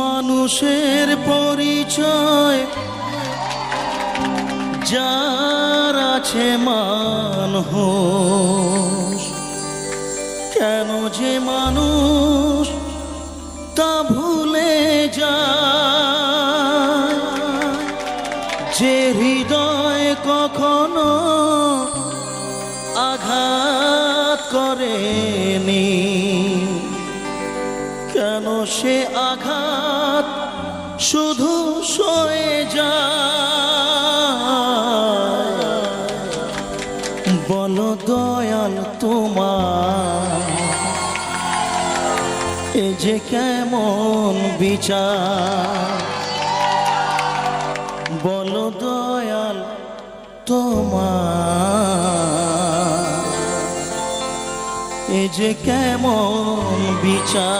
মানুষের পরিচয় যার আছে মান। কেন যে মানুষ তা ভুলে যায় কেন সে আঘাত? শুধু সয়ে যায়। বলো দয়াল তোমার। এ যে কেমন বিচার? বলো দয়াল তোমার। যে কেমন বিচার।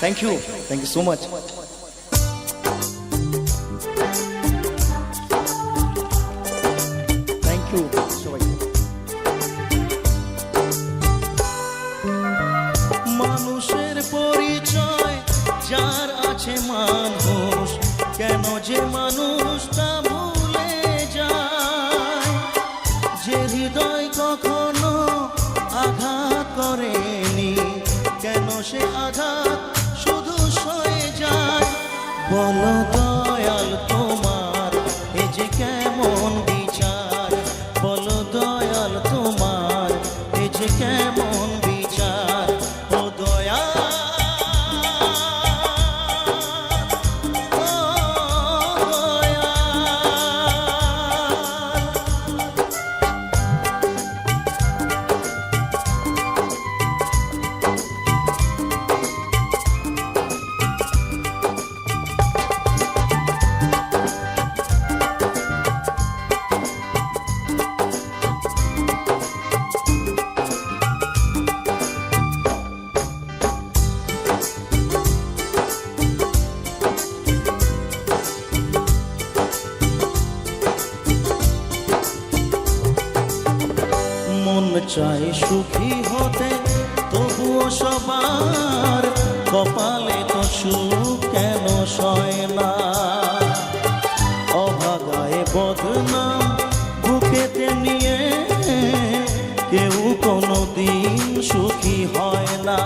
Thank you thank you so much মানুষের পরিচয়, যার আছে মানুষ, কেন যে মানুষ কেন সে আঘাত শুধু সয়ে যায়। বলো চায় সুখী হতে, তবুও সবার কপালে তো সুখ কেন সয় না? অভাগায় বদনাম বুকেতে নিয়ে কেউ কোনো দিন সুখী হয় না।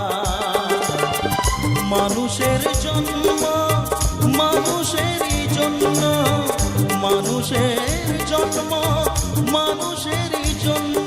মানুষের জন্ম মানুষেরই জন্য, মানুষের জন্ম মানুষেরই জন্য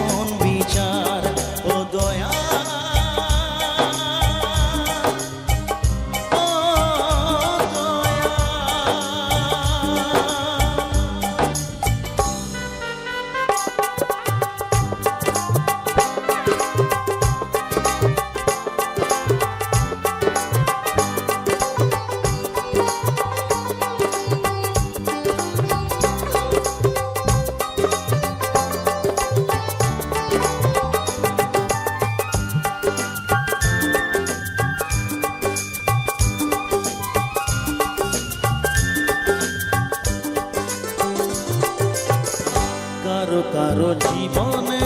কারও জীবনে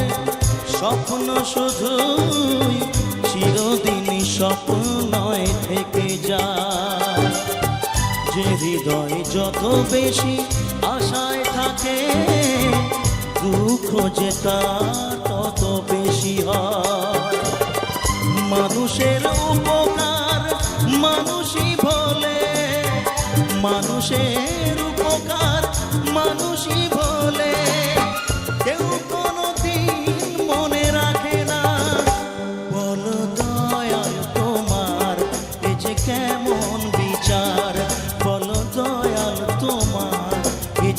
স্বপ্ন শুধুই চিরদিনই স্বপ্নয় থেকে যায়। যে হৃদয় যত বেশি আশায় থাকে, দুঃখ যে তার তত বেশি হয়। মানুষের উপকার মানুষই বলে, মানুষের উপকার মানুষই বলে।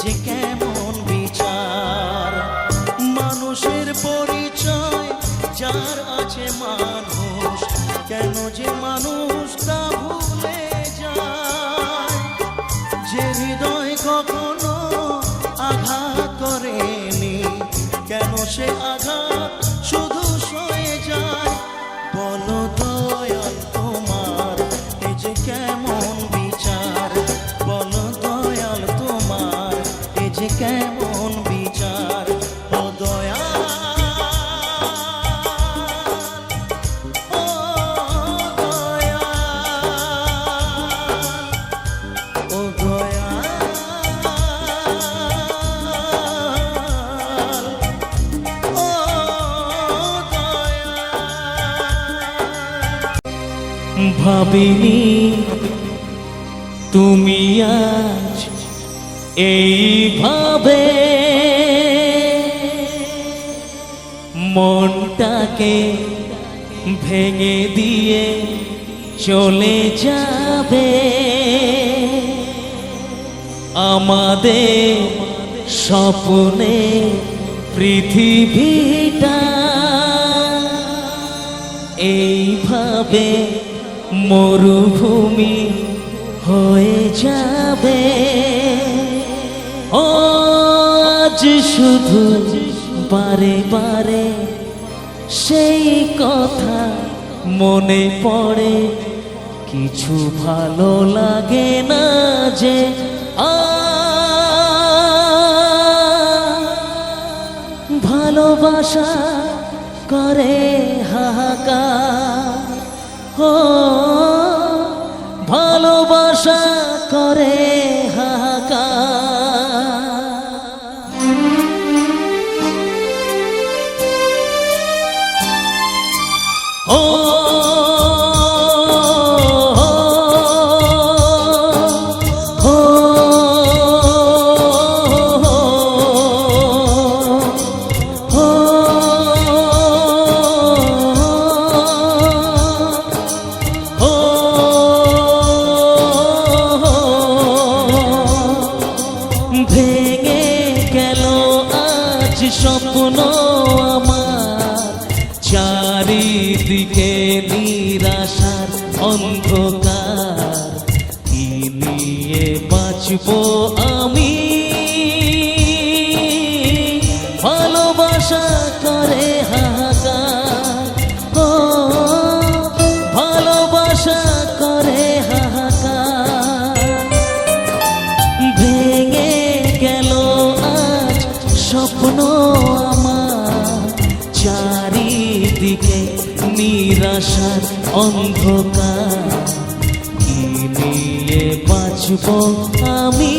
যে কেমন বিচার। মানুষের পরিচয় যার আছে মানুষ কেন যে মানুষ যে কেমন বিচার ও দয়া ভাবিনি তুমি আজ এইভাবে মনটাকে ভেঙে দিয়ে চলে যাবে। আমাদের স্বপ্নে পৃথিবীটা এইভাবে মরুভূমি হয়ে যাবে। আজ শুধু বারে বারে সেই কথা মনে পড়ে। কিছু ভালো লাগে না যে ভালোবাসা করে হাহাকার। ও, ভালোবাসা করে চারিদিকে নিরাশার অন্ধকার। কি নিয়ে বাঁচব আমি? চারিদিকে নিরাশার অন্ধকার। কি নিয়ে বাঁচব আমি?